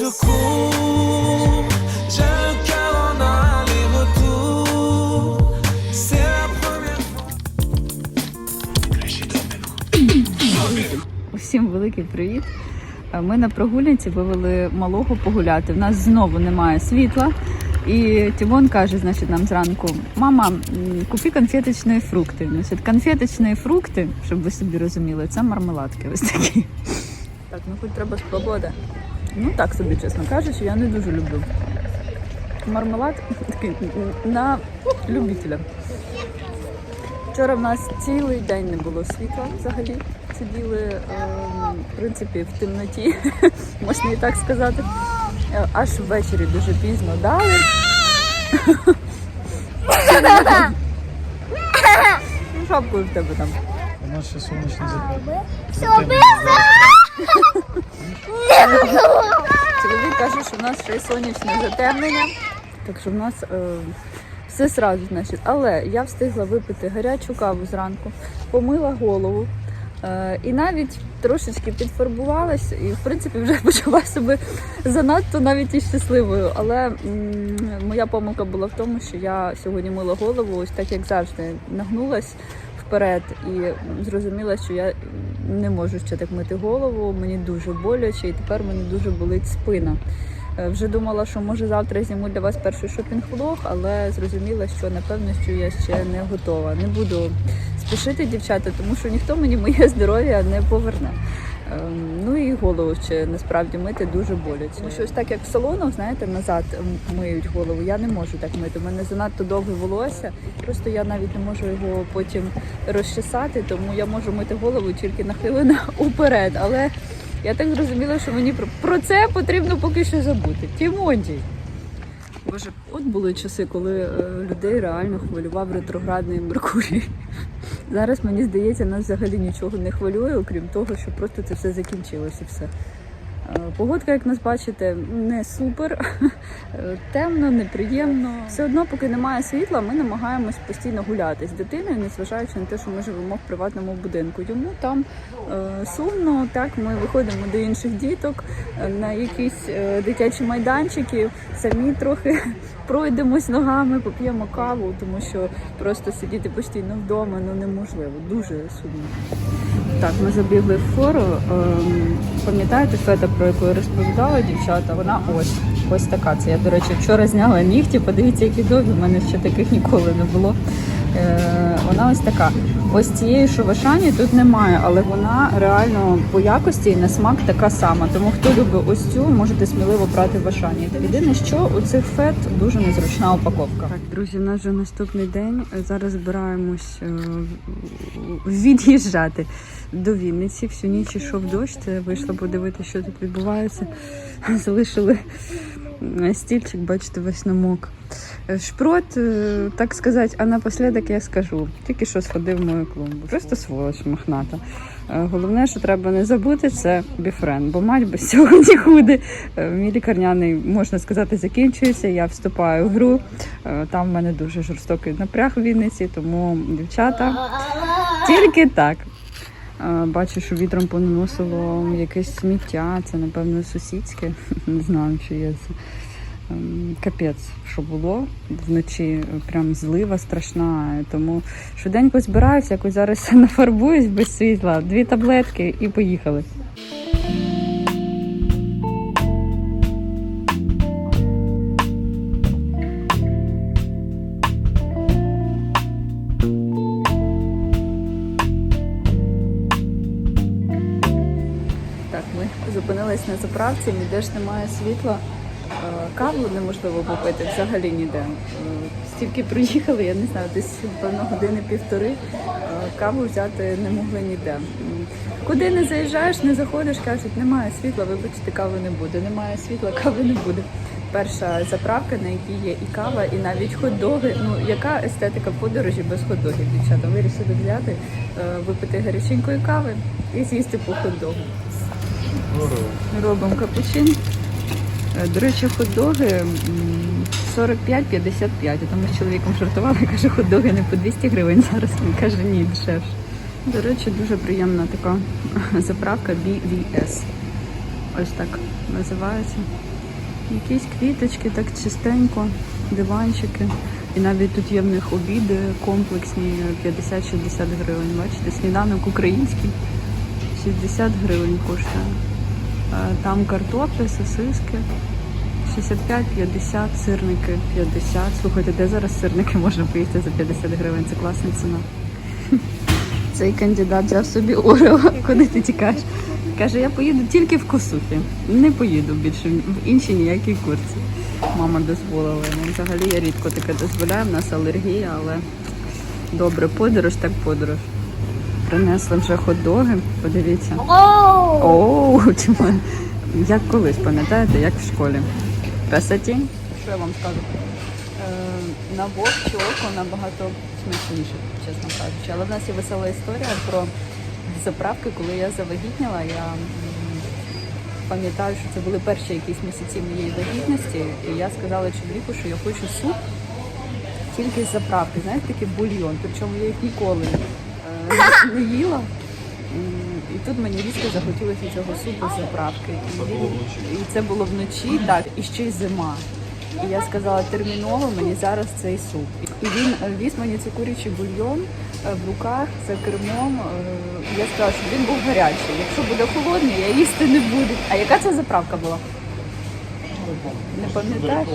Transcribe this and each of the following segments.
je cours. J'ai le cœur en aller-retour. C'est la première fois. Усім великий привіт. Ми на прогулянці вивели малого погуляти. У нас знову немає світла. І Тімон каже, значить, нам зранку: мама, купи конфеточні фрукти. Значить, конфеточні фрукти, щоб ви собі розуміли, це мармеладки. Ось такі. Так, ну хоч треба спробувати. Ну так собі, чесно кажучи, я не дуже люблю. Мармелад такий на любителя. Вчора в нас цілий день не було світла взагалі. Сиділи е, в принципі в темноті, можна і так сказати. Е, Аж ввечері дуже пізно дали. Ну, Шапкою в тебе там. У нас ще сонячний закат. Чоловік каже, що в нас ще й сонячне затемнення, так що в нас е, все сразу, значить. Але я встигла випити гарячу каву зранку, помила голову е, і навіть трошечки підфарбувалась, і в принципі вже почала себе занадто навіть і щасливою. Але м, моя помилка була в тому, що я сьогодні мила голову, ось так як завжди, нагнулась вперед і зрозуміла, що я не можу ще так мити голову. Мені дуже боляче, і тепер мені дуже болить спина. Е, Вже думала, що може завтра зніму для вас перший шопінг-влог, але зрозуміла, що напевно, що я ще не готова. Не буду спішити, дівчата, тому що ніхто мені моє здоров'я не поверне. Ем, Ну і голову ще насправді мити дуже боляче. Тому що так як в салонах, знаєте, назад миють голову. Я не можу так мити. У мене занадто довге волосся. Просто я навіть не можу його потім розчесати, тому я можу мити голову тільки нахилена уперед. Але я так зрозуміла, що мені про, це потрібно поки що забути. Тімонтій. Боже, от були часи, коли е, людей реально хвилював ретроградний Меркурій. Зараз мені здається, нас взагалі нічого не хвилює, окрім того, що просто це все закінчилося і все. Е, Погодка, як нас бачите, не супер, темно, неприємно. Все одно, поки немає світла, ми намагаємось постійно гуляти з дитиною, незважаючи на те, що ми живемо в приватному будинку. Йому там е, сумно. Так, ми виходимо до інших діток е, на якісь е, дитячі майданчики, самі трохи пройдемось ногами, поп'ємо каву, тому що просто сидіти постійно вдома ну неможливо, дуже сумно. Так, ми забігли в фору. Ем, Пам'ятаєте фета, про яку я розповідала, дівчата? Вона ось ось така. Це я, до речі, вчора зняла нігті. Подивіться, які довгі. У мене ще таких ніколи не було. Е, вона ось така. Ось цієї, в тут немає, але вона реально по якості і на смак така сама. Тому хто любить ось цю, можете сміливо брати в Ашані. Єдине, що у цих фет дуже незручна упаковка. Так, друзі, у нас вже наступний день. Зараз збираємось е, від'їжджати до Вінниці. Всю ніч йшов дощ. Вийшла подивитися, що тут відбувається. Залишили стільчик, бачите, весь намок. Е, Шпрот, е, так сказати, а напослідок я скажу. Тільки що сходив в мою клумбу. Просто сволоч мохната. Е, Головне, що треба не забути, це біфрен, бо мать без цього нікуди. Мій лікарняний, можна сказати, закінчується. Я вступаю в гру. Там в мене дуже жорстокий напряг в Вінниці, тому дівчата тільки так. Бачу, що вітром поносило якесь сміття, це, напевно, сусідське. Не знаю, чи є це. Ем, Капець, що було вночі, прям злива страшна. Тому швиденько збираюся, якось зараз нафарбуюсь без світла, дві таблетки і поїхали. Заправці, ніде ж немає світла. Е, Каву неможливо попити взагалі ніде. Е, Стільки приїхали, я не знаю, десь певно години півтори. е, Каву взяти не могли ніде. Куди не заїжджаєш, не заходиш, кажуть, немає світла, вибачте, кави не буде. Немає світла, кави не буде. Перша заправка, на якій є і кава, і навіть хот-доги. Ну яка естетика подорожі без хот-догів, дівчата? Вирішили взяти, випити гаряченької кави і з'їсти по хот-догу. Робимо капучин. Е, До речі, хот-доги 45-55. А то ми з чоловіком жартували, каже, хот-доги не по 200 гривень зараз. Він каже, ні, дешевше. До речі, дуже приємна така заправка BVS. Ось так. називається. Якісь квіточки, так чистенько, диванчики. І навіть тут є в них обіди комплексні 50-60 гривень. Бачите, сніданок український 60 гривень коштує. Е, Там картопля, сосиски 65-50, сирники 50. Слухайте, де зараз сирники можна поїсти за 50 гривень? Це класна ціна. Цей кандидат взяв собі Орео. Куди ти тікаєш? Каже, я поїду тільки в Косухи. Не поїду більше в інші ніякій курці. Мама дозволила. Ну, взагалі я рідко таке дозволяю, в нас алергія, але добре, подорож так подорож. Принесли вже хот-доги, подивіться. Оу, чому? Як колись, пам'ятаєте, як в школі. Красоті. Що я вам скажу? Е, на вовче око набагато смачніше, чесно кажучи. Але в нас є весела історія про заправки, коли я завагітніла. Я пам'ятаю, що це були перші якісь місяці моєї вагітності, і я сказала чоловіку, що я хочу суп тільки з заправки, знаєте, такий бульйон. Причому я їх ніколи не- їла. І тут мені різко захотілося цього супу з заправки. І, він- і це було вночі, так, і ще й зима. І я сказала терміново мені зараз цей суп. І він е, віз мені цей курячий бульйон е, в руках за кермом. Е, Я сказала, щоб він був гарячий. Якщо буде холодний, я їсти не буду. А яка це заправка була? Не пам'ятаєш?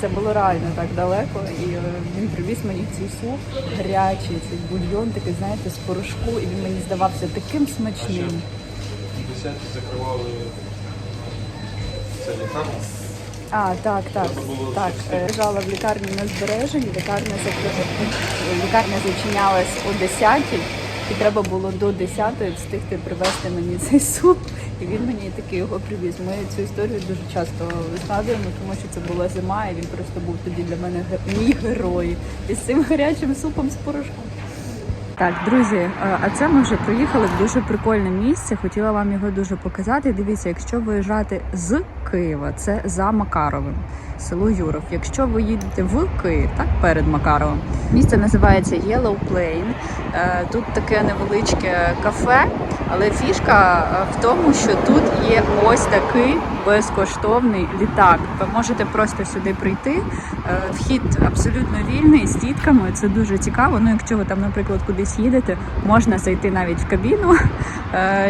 Це було реально так далеко, і е, він привіз мені цей суп гарячий, цей бульйон, такий, знаєте, з порошку, і він мені здавався таким смачним. Десяті закривали це лікарня. А, так, так, так. Е, Лежала в лікарні на збереженні, лікарня зачинялась о 10 і треба було до 10 встигти привезти мені цей суп. І він мені таки його привіз. Ми цю історію дуже часто згадуємо, тому що це була зима, і він просто був тоді для мене мій герой. І з цим гарячим супом з порошком. Так, друзі, а це ми вже приїхали в дуже прикольне місце. Хотіла вам його дуже показати. Дивіться, якщо виїжджати з Києва, це за Макаровим, село Юров. Якщо ви їдете в Київ, так перед Макаровим, місце називається Yellow Plain. Е, Тут таке невеличке кафе, але фішка е, в тому, що тут є ось такий безкоштовний літак. Ви можете просто сюди прийти. Е, Вхід абсолютно вільний з дітками. Це дуже цікаво. Ну, якщо ви там, наприклад, кудись їдете, можна зайти навіть в кабіну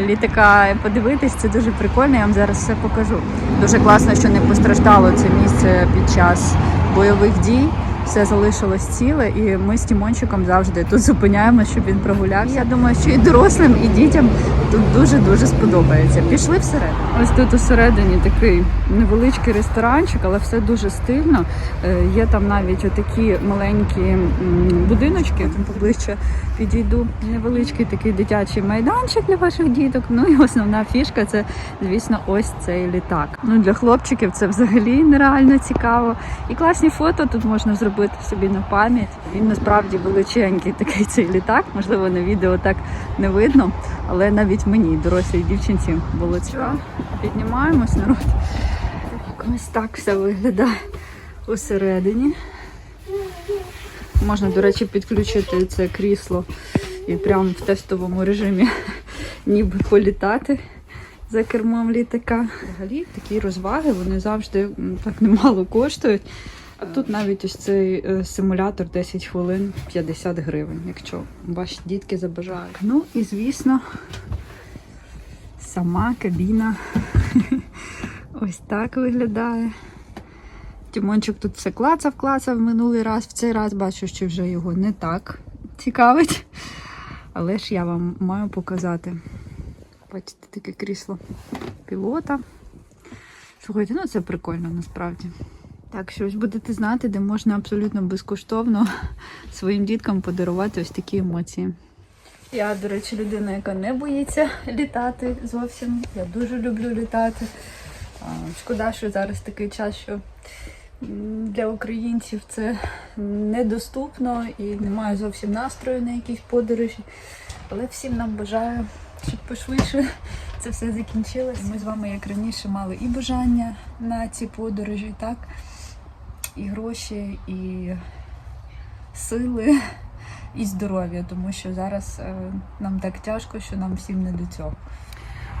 літака подивитись. Це дуже прикольно. Я вам зараз все покажу. Дуже класно, що не постраждало це місце під час бойових дій. Все залишилось ціле, і ми з Тімончиком завжди тут зупиняємося, щоб він прогулявся. Я думаю, що і дорослим, і дітям тут дуже дуже сподобається. Пішли всередину. Ось тут усередині такий невеличкий ресторанчик, але все дуже стильно. Е, Є там навіть отакі маленькі будиночки. Там поближче підійду. Невеличкий такий дитячий майданчик для ваших діток. Ну і основна фішка це, звісно, ось цей літак. Ну для хлопчиків це взагалі нереально цікаво. І класні фото тут можна зробити собі на пам'ять. Він насправді величенький такий цей літак. Можливо, на відео так не видно, але навіть мені, дорослій дівчинці, було цікаво. Піднімаємось народ. Ось так все виглядає усередині. Можна, до речі, підключити це крісло і прямо в тестовому режимі ніби політати за кермом літака. Взагалі такі розваги вони завжди так немало коштують. А тут навіть ось цей е, симулятор 10 хвилин 50 гривень, якщо ваші дітки забажають. Ну і звісно, сама кабіна ось так виглядає. Тімончик тут все клацав, клацав минулий раз. В цей раз бачу, що вже його не так цікавить. Але ж я вам маю показати. Бачите, таке крісло пілота. Слухайте, ну це прикольно насправді. Так, що ось будете знати, де можна абсолютно безкоштовно своїм діткам подарувати ось такі емоції. Я, до речі, людина, яка не боїться літати зовсім. Я дуже люблю літати. Шкода, що зараз такий час, що для українців це недоступно і немає зовсім настрою на якісь подорожі. Але всім нам бажаю, щоб пошвидше це все закінчилось. Ми з вами, як раніше, мали і бажання на ці подорожі, так? І гроші, і сили, і здоров'я, тому що зараз е, нам так тяжко, що нам всім не до цього.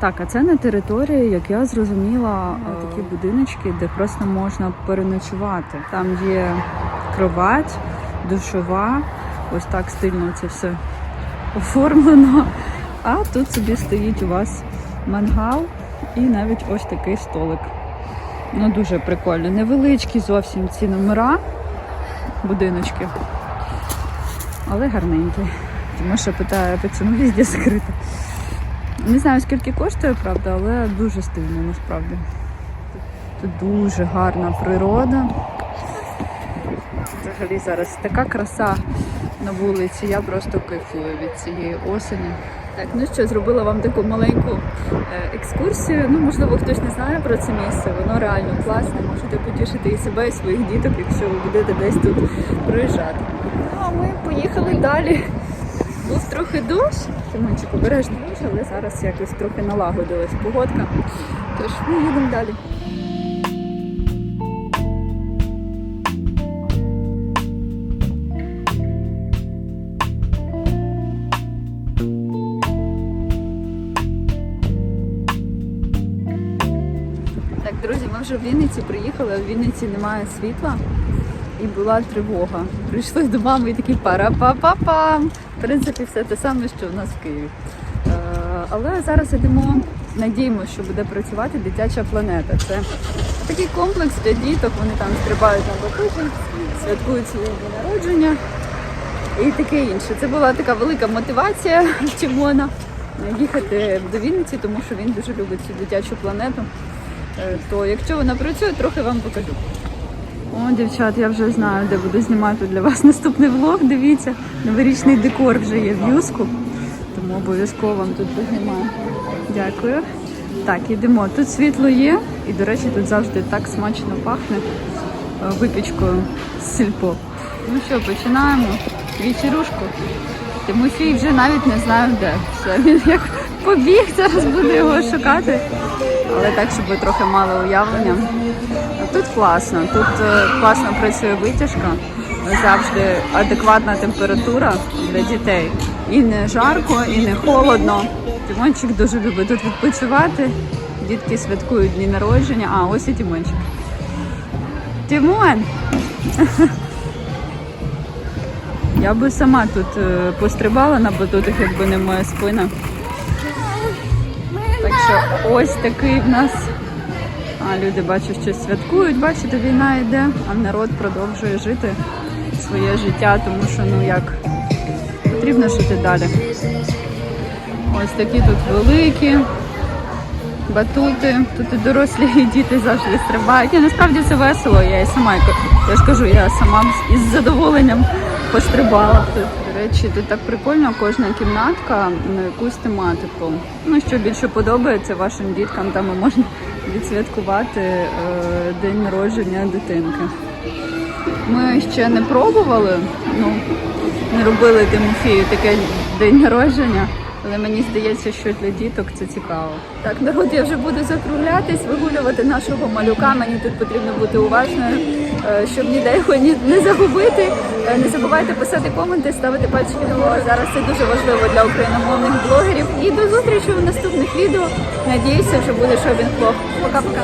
Так, а це на території, як я зрозуміла, е, такі будиночки, де просто можна переночувати. Там є кровать, душова, ось так стильно це все оформлено. А тут собі стоїть у вас мангал і навіть ось такий столик. Ну дуже прикольно. Невеличкі зовсім ці номера, будиночки, але гарненькі. Тому що питаю, чому везде скрито. Не знаю, скільки коштує, правда, але дуже стильно насправді. Тут дуже гарна природа. Взагалі зараз така краса на вулиці. Я просто кайфую від цієї осені. Так, ну що, зробила вам таку маленьку е, екскурсію. Ну, можливо, хтось не знає про це місце. Воно реально класне. Можете потішити і себе, і своїх діток, якщо ви будете десь тут проїжджати. Ну, а ми поїхали далі. Був трохи дощ, Тимончик обережно дощ, але зараз якось трохи налагодилась погодка. Тож ми їдемо далі. Так, друзі, ми вже в Вінниці приїхали, а в Вінниці немає світла і була тривога. Прийшли до мами і такі пара-па-па-пам. В принципі, все те саме, що в нас в Києві. Е, але зараз йдемо, надіємося, що буде працювати дитяча планета. Це такий комплекс для діток, вони там стрибають на батуті, святкують дні народження і таке інше. Це була така велика мотивація Тімона їхати до Вінниці, тому що він дуже любить цю дитячу планету. Е, То якщо вона працює, трохи вам покажу. О, дівчат, я вже знаю, де буду знімати для вас наступний влог. Дивіться, новорічний декор вже є в юску, тому обов'язково вам тут познімаю. Дякую. Так, йдемо. Тут світло є, і, до речі, тут завжди так смачно пахне е, випічкою з сільпо. Ну що, починаємо вечерушку. Тимофій вже навіть не знаю де. Все, він як побіг, зараз буду його шукати. Але так, щоб ви трохи мали уявлення. Тут класно, тут е, класно працює витяжка, завжди адекватна температура для дітей. І не жарко, і не холодно. Тимончик дуже любить тут відпочивати. Дітки святкують дні народження. А, ось і Тимончик. Тимон! Я би сама тут е, пострибала на батутах, якби не моя спина. Що ось такий в нас. А люди бачу, щось святкують. Бачите, війна йде, а народ продовжує жити своє життя, тому що ну як потрібно жити далі. Ось такі тут великі батути. Тут і дорослі, і діти завжди стрибають. І насправді це весело. Я і сама я ж кажу, я сама із задоволенням пострибала тут. До речі, тут так прикольно, кожна кімнатка на якусь тематику. Ну, що більше подобається вашим діткам, там і можна відсвяткувати е, день народження дитинки. Ми ще не пробували, ну не робили Тимофію таке день народження, але мені здається, що для діток це цікаво. Так, народ, я вже буду закруглятись, вигулювати нашого малюка. Мені тут потрібно бути уважною, е, щоб ніде його не загубити. Е, Не забувайте писати коменти, ставити пальчики вгору. Зараз це дуже важливо для україномовних блогерів. І до зустрічі у наступних відео. Надіюся, що буде шопінг блог. Пока-пока.